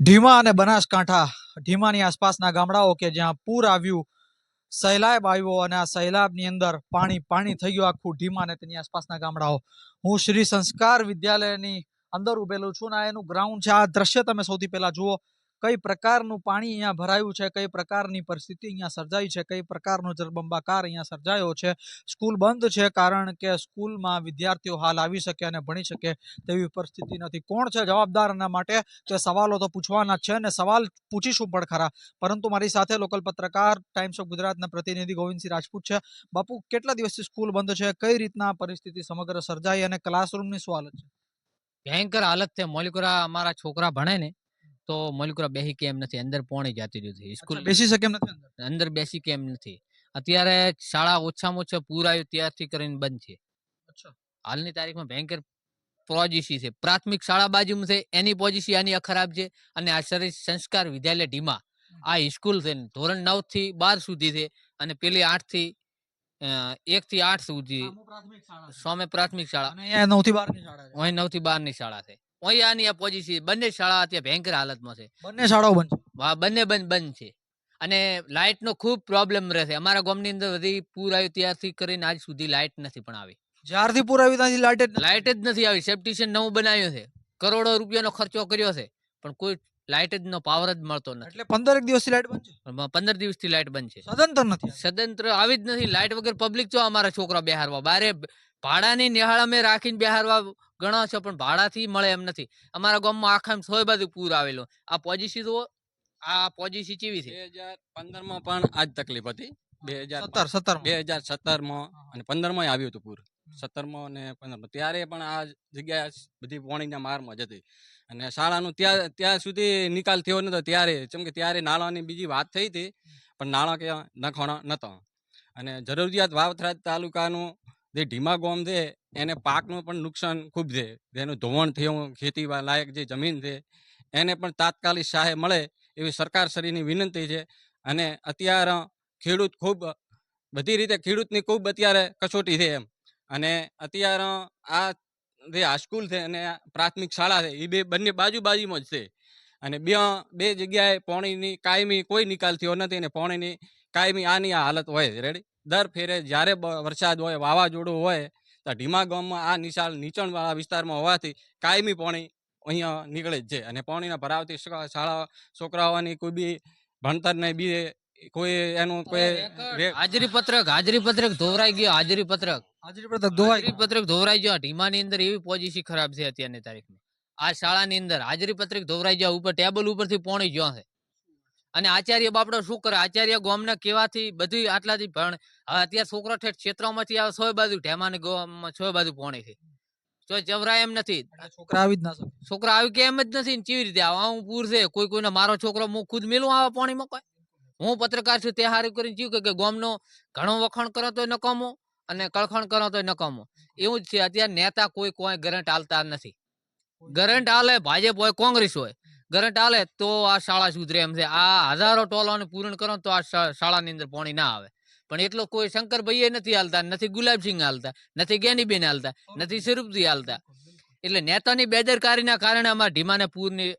ઢીમા અને બનાસકાંઠા, ઢીમાની આસપાસના ગામડાઓ કે જ્યાં પૂર આવ્યું સહેલાબ આવ્યો અને આ સહેલાબની અંદર પાણી પાણી થઈ ગયું આખું ઢીમા અને તેની આસપાસના ગામડાઓ. હું શ્રી સંસ્કાર વિદ્યાલયની અંદર ઉભેલું છું ને એનું ગ્રાઉન્ડ છે. આ દ્રશ્ય તમે સૌથી પહેલા જુઓ. કઈ પ્રકારનું પાણી અહીંયા ભરાયું છે, કઈ પ્રકારની પરિસ્થિતિ અહીંયા સર્જાઈ છે, કઈ પ્રકારનો જળબંબાકાર અહીંયા સર્જાયો છે, સ્કૂલ બંધ છે કારણ કે સ્કૂલમાં વિદ્યાર્થીઓ હાલ આવી શકે અને ભણી શકે તેવી પરિસ્થિતિ નથી. કોણ છે જવાબદાર એના માટે? તે સવાલો તો પૂછવાના છે અને સવાલ પૂછીશું પણ ખરા. પરંતુ મારી સાથે લોકલ પત્રકાર ટાઈમ્સ ઓફ ગુજરાતના પ્રતિનિધિ ગોવિંદસિંહ રાજપૂત છે. બાપુ, કેટલા દિવસથી સ્કૂલ બંધ છે? કઈ રીતના પરિસ્થિતિ સમગ્ર સર્જાઈ અને ક્લાસરૂમની શું હાલત છે? ભયંકર હાલત છે. મોલિકુરા અમારા છોકરા ભણે ને તો મોલિકુરા બેસી કેમ નથી? અંદર પોણી જતી નથી સ્કૂલ બેસી શકે એમ નથી અંદર? બેસી કેમ નથી? અત્યારે શાળા ઓછામાં ઓછા પૂરાયું ત્યારથી કરીને બંધ છે. હાલની તારીખમાં ભયંકર પોલિસી છે. પ્રાથમિક શાળા બાજુમાં છે એની પોઝિસી આની ખરાબ છે અને આ શરીર સંસ્કાર વિદ્યાલય ઢીમા. આ સ્કૂલ છે ધોરણ નવથી બાર સુધી છે અને પેલી આઠથી એક થી આઠ સુધી સ્વામી પ્રાથમિક શાળા નવથી બારની શાળા નવથી બારની શાળા છે. આની આ પોલિસી બંને શાળા અત્યારે ભયંકર હાલતમાં છે. બંને શાળાઓ બંધ હા બંને બંધ બંધ છે. અને લાઇટ નો ખૂબ પ્રોબ્લેમ રહેશે. અમારા ગામની અંદર બધી પૂર આવ્યું ત્યારથી કરીને આજ સુધી લાઇટ નથી પણ આવી. જ્યારથી પૂર આવ્યું ત્યાંથી લાઇટ જ લાઇટ જ નથી આવી. સેપ્ટિશન નવું બનાવ્યું છે. કરોડો રૂપિયાનો ખર્ચો કર્યો છે. પણ કોઈ લાઇટ જ નો પાવર જ મળતો નથી. એટલે પંદર એક દિવસથી લાઇટ બંધ છે? પંદર દિવસથી લાઇટ બંધ છે. સદંતર નથી સદંતર આવી જ નથી. લાઇટ વગર પબ્લિક જો અમારા છોકરા બેહારવા. બારે ભાડાની નિહાળ અમે રાખીને બેહારવા ગણો છો પણ ભાડાથી મળે એમ નથી. અમારા ગામમાં આખા સોય બાજુ પૂર આવેલું. આ પોજીસી તો આ પોજીસી કેવી છે? બે હજાર પંદરમાં પણ આજ તકલીફ હતી. બે હજાર સત્તર સત્તર બે હજાર સત્તરમાં અને પંદરમાં આવ્યું હતું પૂર. સત્તરમાં અને પંદરમાં ત્યારે પણ આ જગ્યા બધી પોણીના મારમાં જ હતી. અને શાળાનું ત્યાં ત્યાં સુધી નિકાલ થયો નતો. ત્યારે જેમ કે ત્યારે નાણાંની બીજી વાત થઈ હતી પણ નાણાં ક્યાં નખવાણા નતો. અને જરૂરિયાત વાવથરા તાલુકાનું જે ઢીમા ગોમ છે એને પાકનું પણ નુકસાન ખૂબ છે. જેનું ધોવાણ થયું ખેતી લાયક જે જમીન છે, એને પણ તાત્કાલિક સહાય મળે એવી સરકાર શ્રીની વિનંતી છે. અને અત્યારે ખેડૂત ખૂબ, બધી રીતે ખેડૂતની ખૂબ અત્યારે કસોટી છે એમ. અને અત્યારે આ જે હાઈસ્કૂલ છે અને પ્રાથમિક શાળા છે એ બે, બંને બાજુ બાજુમાં જ છે. અને બે બે જગ્યાએ પાણીની કાયમી કોઈ નિકાલ થયો નથી અને પાણીની કાયમી આની આ હાલત હોય રેડી દર ફેરે જ્યારે વરસાદ હોય, વાવાઝોડું હોય તો ઢીમા ગામમાં આ નિશાળ નીચાણવાળા વિસ્તારમાં હોવાથી કાયમી પાણી અહીંયા નીકળે જ છે. અને પાણીના ભરાવતી શાળા છોકરાઓની કોઈ બી ભણતર ને બી કોઈ એનું કોઈ હાજરી પત્રક હાજરી પત્રક ધોવરાઈ ગયો હાજરી પત્રક. હાજરી પત્રક ધોવાઈ હાજરી પત્રક ધોવરાઈ ગયો. ઢીમાની અંદર એવી પોઝિશન ખરાબ છે અત્યારની તારીખમાં. આ શાળાની અંદર હાજરી પત્રક ધોવરાઈ ગયા ઉપર ટેબલ ઉપરથી પોણી ગયો છે અને આચાર્ય બાપડો શું કરે? આચાર્ય ગામના કેવાથી બધી આટલાથી ભણ. હવે અત્યારે છોકરો ઠેઠ ક્ષેત્રોમાંથી આવે સોય બાજુ ઢેમાની ગામમાં સોય બાજુ પોણી છે તો જવરાય એમ નથી. છોકરા આવી જ ના શકે. છોકરા આવી કે એમ જ નથી ને કેવી રીતે આવે? હું પૂર છે કોઈ કોઈને મારો છોકરો હું ખુદ મેલું આવે પાણીમાં કોઈ? હું પત્રકાર છું તે હારું કરીને જીવ કે ગોમનો ઘણો વખાણ કરો તો નકામો અને કળખણ કરો તો નકામો. એવું જ છે અત્યારે નેતા કોઈ કોઈ ગરંટ હાલતા નથી. ગરંટ હાલે ભાજપ હોય કોંગ્રેસ હોય. ગરંટ આલે તો આ શાળા સુધરે એમ છે. આ હજારો ટોલાને પૂરણ કરો તો આ શાળાની અંદર પાણી ના આવે. પણ એટલો કોઈ શંકરભાઈએ નથી હાલતા, નથી ગુલાબસિંહ હાલતા, નથી જ્ઞાનીબેન હાલતા, નથી સ્વરૂપજી હાલતા. એટલે નેતાની બેદરકારીના કારણે અમારા ઢીમાને પૂરની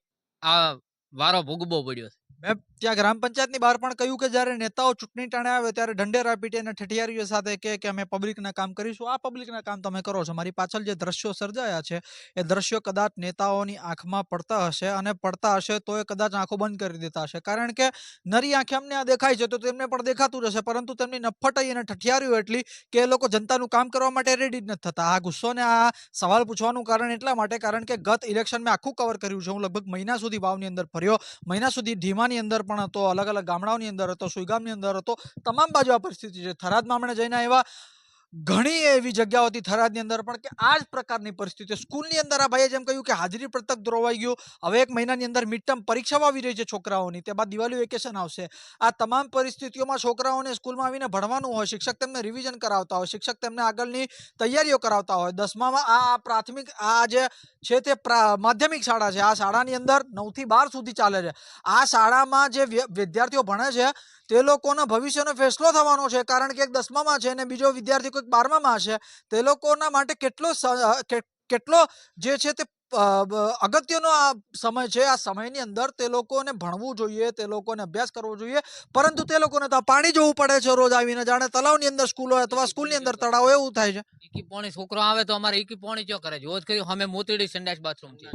આ વારો ભોગવવો પડ્યો છે. ત્યાં ગ્રામ પંચાયતની બહાર પણ કહ્યું કે જ્યારે નેતાઓ ચૂંટણી ટાણે આવે ત્યારે ઢંઢેરા પીટે અને ઠઠિયારીઓ સાથે કહે કે અમે પબ્લિકના કામ કરીશું. આ પબ્લિકના કામ તમે કરો છો. મારી પાછળ જે દ્રશ્યો સર્જાયા છે, એ દ્રશ્યો કદાચ નેતાઓની આંખમાં પડતા હશે અને પડતા હશે તો એ કદાચ આંખો બંધ કરી દેતા હશે. કારણ કે નરી આંખે અમને આ દેખાય છે તો તેમને પણ દેખાતું રહેશે. પરંતુ તેમની નફટાઈ અને ઠઠિયારીઓ એટલી કે એ લોકો જનતાનું કામ કરવા માટે રેડી જ નથી થતા. આ ગુસ્સો ને આ સવાલ પૂછવાનું કારણ એટલા માટે કારણ કે ગત ઇલેક્શન મેં આખું કવર કર્યું છે. હું લગભગ મહિના સુધી વાવની અંદર ફર્યો. મહિના સુધી ધીમાની અંદર પણ હતો અલગ અલગ ગામડાઓની અંદર હતો, સુઈગામની અંદર હતો, તમામ બાજુ આ પરિસ્થિતિ છે. થરાદમાં હમણાં જઈને આવ્યા. ઘણી એવી જગ્યાઓ હતી થરાદની અંદર પણ કે આ જ પ્રકારની પરિસ્થિતિ સ્કૂલની અંદર આ ભાઈએ જેમ કહ્યું કે હાજરી પ્રતક ધોવાઈ ગયું. હવે એક મહિનાની અંદર મિડ ટર્મ પરીક્ષાઓ આવી રહી છે છોકરાઓની. તે બાદ દિવાળી વેકેશન આવશે. આ તમામ પરિસ્થિતિઓમાં છોકરાઓને સ્કૂલમાં આવીને ભણવાનું હોય, શિક્ષક તેમને રિવિઝન કરાવતા હોય, શિક્ષક તેમને આગળની તૈયારીઓ કરાવતા હોય. દસમામાં આ પ્રાથમિક આ જે છે તે માધ્યમિક શાળા છે. આ શાળાની અંદર નવથી બાર સુધી ચાલે છે. આ શાળામાં જે વિદ્યાર્થીઓ ભણે છે તે લોકોના ભવિષ્યનો ફેસલો થવાનો છે, કારણ કે એક દસમામાં છે અને બીજો વિદ્યાર્થી કોઈક બારમામાં છે તે લોકોના માટે કેટલો કેટલો જે છે તે અગત્યનો આ સમય છે આ સમયની અંદર તે લોકોને ભણવું જોઈએ તે લોકોને અભ્યાસ કરવો જોઈએ પરંતુ તે લોકોને તો પાણી જોવું પડે છે રોજ આવીને. જાણે તલાવની અંદર સ્કૂલ હોય અથવા સ્કૂલની અંદર તળાવ એવું થાય છે. ઈકી પોણી છોકરો આવે તો અમારે ઈકી પોણી ચો કરે? છે રોજ કર્યું અમે મોતીડી સંડાસ બાથરૂમ છે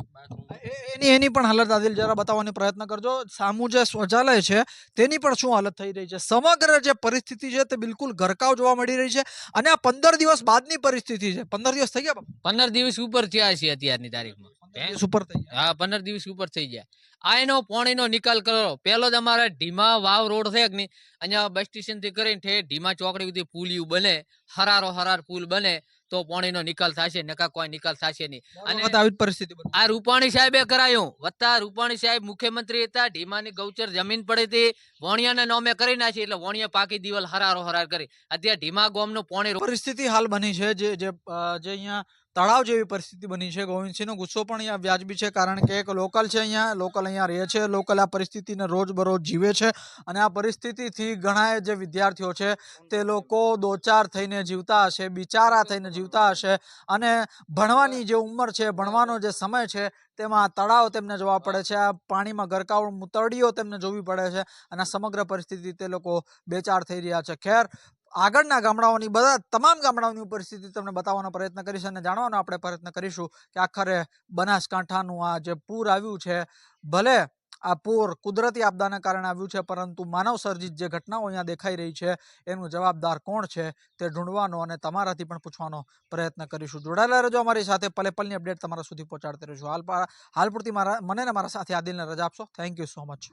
એની એની પણ હાલત આદિલ જરા બતાવવાની પ્રયત્ન કરજો. સામુ જે શૌચાલય છે તેની પણ શું હાલત થઈ રહી છે? સમગ્ર જે પરિસ્થિતિ છે તે બિલકુલ ગરકાવ જોવા મળી રહી છે અને આ પંદર દિવસ બાદની પરિસ્થિતિ છે. પંદર દિવસ થઈ ગયા? પંદર દિવસ ઉપર થયા છે અત્યારની તારીખમાં. દિવસ ઉપર થઈ ગયા હા પંદર દિવસ ઉપર થઈ જાય. આ એનો પોણીનો નિકાલ કરો. પેલો જ અમારે ઢીમા વાવ રોડ છે કે નહીં અહીંયા બસ સ્ટેશનથી કરીને ઠે ઢીમા ચોકડી સુધી પુલિયું બને. હરારો હરાર પુલ બને તો પાણીનો નિકાલ થશે નકા કોઈ નિકાલ થશે નહીં. અને- આવી પરિસ્થિતિ આ રૂપાણી સાહેબે કરાયું. વત્તા રૂપાણી સાહેબ મુખ્યમંત્રી હતા ઢીમાની ગૌચર જમીન પડી હતી. વણિયાને નોમે કરી નાખી એટલે વણિયા પાકી દિવાલ હરારો હરાર કરી. અત્યારે ઢીમા ગોમનું પાણી પરિસ્થિતિ હાલ બની છે જે જે અહીંયા તળાવ જેવી પરિસ્થિતિ બની છે. ગોવિંદસિંહનો ગુસ્સો પણ અહીંયા વ્યાજબી છે કારણ કે એક લોકલ છે અહીંયા. લોકલ અહીંયા રહે છે. લોકલ આ પરિસ્થિતિને રોજ બરોજ જીવે છે અને આ પરિસ્થિતિથી ઘણા જે વિદ્યાર્થીઓ છે તે લોકો દોચાર થઈને જીવતા હશે, બિચારા થઈને જીવતા હશે અને ભણવાની જે ઉંમર છે, ભણવાનો જે સમય છે તેમાં તળાવ તેમને જોવા પડે છે, આ પાણીમાં ગરકાવ, મુતરડીઓ તેમને જોવી પડે છે અને સમગ્ર પરિસ્થિતિ તે લોકો બેચાર થઈ રહ્યા છે. ખેર આગળના ગામડાઓની બધા તમામ ગામડાઓની પરિસ્થિતિ તમને બતાવવાનો પ્રયત્ન કરીશ અને જાણવાનો આપણે પ્રયત્ન કરીશું કે આખરે બનાસકાંઠાનું આ જે પૂર આવ્યું છે, ભલે આ પૂર કુદરતી આપદાના કારણે આવ્યું છે, પરંતુ માનવ સર્જિત જે ઘટનાઓ અહીંયા દેખાઈ રહી છે, એનું જવાબદાર કોણ છે તે ઢૂંઢવાનો અને તમારાથી પણ પૂછવાનો પ્રયત્ન કરીશું. જોડાયેલા રહેજો અમારી સાથે, પલે પલની અપડેટ તમારા સુધી પહોંચાડતી રહીશું. હાલ હાલ પૂરતી મારા, મને મારા સાથે આદિલને રજા આપશો. Thank you so much